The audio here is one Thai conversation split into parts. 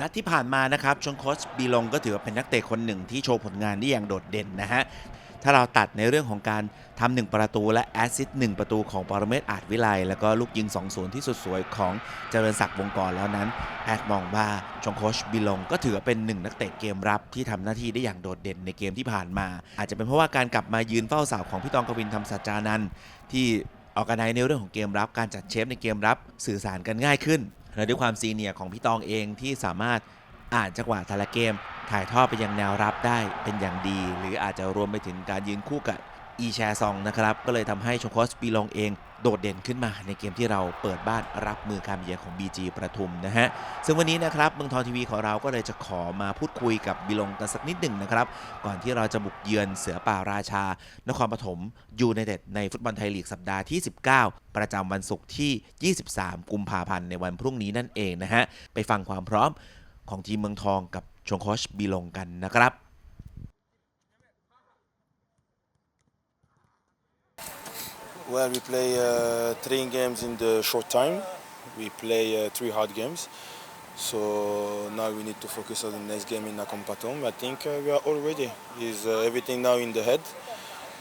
นัดที่ผ่านมานะครับชงโคชบีลงก็ถือว่าเป็นนักเตะคนหนึ่งที่โชว์ผลงานได้อย่างโดดเด่นนะฮะถ้าเราตัดในเรื่องของการทำหนึ่งประตูและแอสซิสต์หนึ่งประตูของปรเมศอาจวิไลแล้วก็ลูกยิง 2-0 ที่สุดสวยของเจริญศักดิ์วงกรแล้วนั้น แอดมองว่าชงโคชบิลงก็ถือเป็นหนึ่งนักเตะเกมรับที่ทำหน้าที่ได้อย่างโดดเด่นในเกมที่ผ่านมา อาจจะเป็นเพราะว่าการกลับมายืนเฝ้าเสาของพี่ตองกวินทำสัจจานันท์ที่ออกกันในเรื่องของเกมรับการจัดเชฟในเกมรับสื่อสารกันง่ายขึ้น และด้วยความซีเนียร์ของพี่ตองเองที่สามารถอ่านจังหวะแต่ละเกม ถ่ายทอดไปยังแนวรับได้เป็นอย่างดี หรืออาจจะรวมไปถึงการยืนคู่กับ อีแชซองนะครับ ก็เลยทำให้ชงโคสปีลองเองโดดเด่นขึ้นมาในเกมที่เราเปิดบ้านรับมือการเยือนของ BG ประทุมนะฮะ ซึ่งวันนี้นะครับเมืองทองทีวีของเราก็เลยจะขอมาพูดคุยกับบิลงกันสักนิดหนึ่งนะครับ ก่อนที่เราจะบุกเยือนเสือป่าราชา นครปฐมยูไนเต็ดในฟุตบอลไทยลีกสัปดาห์ที่ 19 ประจำวันศุกร์ที่ 23 กุมภาพันธ์ในวันพรุ่งนี้นั่นเองนะฮะ ไปฟังความพร้อมของทีมเมืองทองกับชงโคชบีลงกันนะครับ Well, we play uh, three games in the short time. We play uh, three hard games. So now we need to focus on the next game in Nakompatom. I think uh, we are all ready. Is uh, everything now in the head?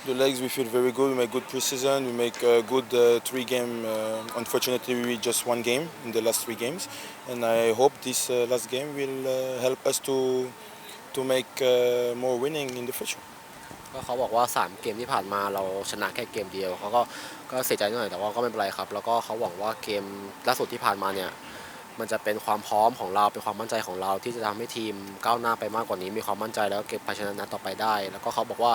The legs we feel very good. We make good preseason. We make a good uh, three game. Uh, unfortunately, we just one game in the last three games, and I hope this uh, last game will uh, help us to to make uh, more winning in the future. ก็เขาบอกว่า 3 เกมที่ผ่านมาเราชนะแค่เกมเดียวเขาก็ก็เสียใจนิดหน่อยแต่ว่าก็ไม่เป็นไรครับ แล้วก็เขาหวังว่าเกมล่าสุดที่ผ่านมาเนี่ยมันจะเป็นความพร้อมของเราเป็นความมั่นใจของเราที่จะทำให้ทีมก้าวหน้าไปมากกว่านี้ มีความมั่นใจแล้วเก็บภาชนะนัดต่อไปได้ แล้วก็เขาบอกว่า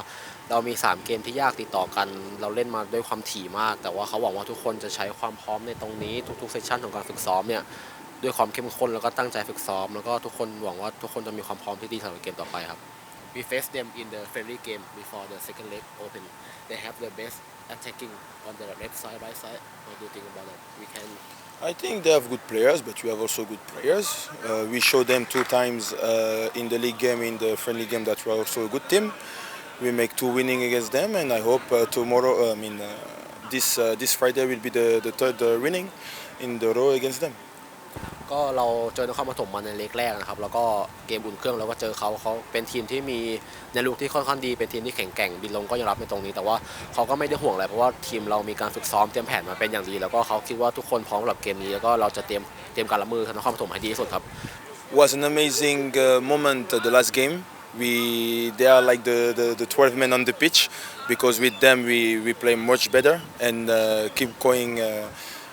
เรามี 3 เกมที่ยากติดต่อกัน เราเล่นมาด้วยความถี่มาก แต่ว่าเขาหวังว่าทุกคนจะใช้ความพร้อมในตรงนี้ทุกๆเซสชันของการฝึกซ้อมเนี่ยด้วยความเข้มข้นแล้วก็ตั้งใจฝึกซ้อม แล้วก็ทุกคนหวังว่าทุกคนจะมีความพร้อมที่ดีสำหรับเกมต่อไปครับ we faced them in the friendly game before the second leg open. They have the best attacking on the left side, right side. What do you think about that? We can. I think they have good players, but we have also good players. Uh, we showed them two times uh, in the league game, in the friendly game, that we are also a good team. We make two winning against them, and I hope uh, tomorrow, uh, I mean, uh, this uh, this Friday will be the, the third winning in the row against them. ก็เราเจอนครปฐมมาในเล็กแรกนะครับ แล้วก็เกมอุ่นเครื่องเราก็เจอเขาเขาเป็นทีมที่มีในลูกที่ค่อนข้างดีเป็นทีมที่แข็งแกร่งบินลงก็ยอมรับในตรงนี้ แต่ว่าเขาก็ไม่ได้ห่วงอะไรเพราะว่าทีมเรามีการฝึกซ้อมเตรียมแผนมาเป็นอย่างดี แล้วก็เขาคิดว่าทุกคนพร้อมสำหรับเกมนี้แล้วก็เราจะเตรียมเตรียมการรับมือกับนครปฐมให้ดีที่สุดครับ was an amazing uh, moment uh, the last game. We they are like the, the, the 12 men on the pitch because with them we, we play much better and uh, keep going uh,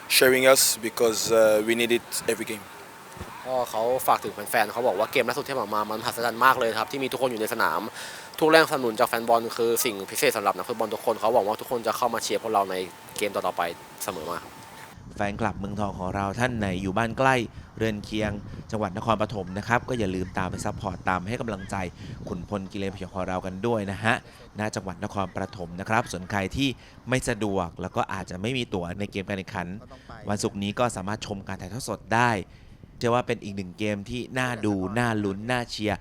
sharing us because uh, we need it every game. ก็เขาฝากถึงแฟนๆเขาบอกว่าเกมล่าสุดที่ผ่านมามันมหัศจรรย์มากเลยครับที่มีทุกคนอยู่ในสนาม ทุกแรงสนับสนุนจากแฟนบอลคือสิ่งพิเศษสำหรับนักฟุตบอลทุกคนเขาหวังว่าทุกคนจะเข้ามาเชียร์พวกเราในเกมต่อๆไปเสมอมาครับ แฟนคลับเมืองทองของเราท่านไหนอยู่บ้านใกล้เรือนเคียง จังหวัดนครปฐมนะครับ ก็อย่าลืมตามไปซัพพอร์ตตามให้กำลังใจขุนพลกิเลนพยองของเรากันด้วยนะฮะณจังหวัดนครปฐมนะครับ ส่วนใครที่ไม่สะดวกแล้วก็อาจจะไม่มีตั๋วในเกมการแข่งขัน วันศุกร์นี้ก็สามารถชมการถ่ายทอดสดได้เชื่อว่าเป็นอีกหนึ่งเกมที่น่าดู น่าลุ้น น่าเชียร์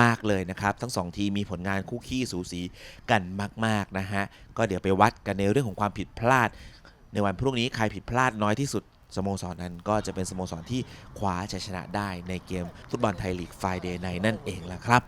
มาก ๆ เลยนะครับ ทั้งสองทีมมีผลงานคู่ขี้สูสีกันมาก ๆ นะฮะ ก็เดี๋ยวไปวัดกันในเรื่องของความผิดพลาด ในวันพรุ่งนี้ใครผิดพลาดน้อยที่สุดสโมสรนั้นก็จะเป็นสโมสรที่คว้าชัยชนะได้ในเกมฟุตบอลไทยลีกไฟเดย์ในนั่นเองละครับ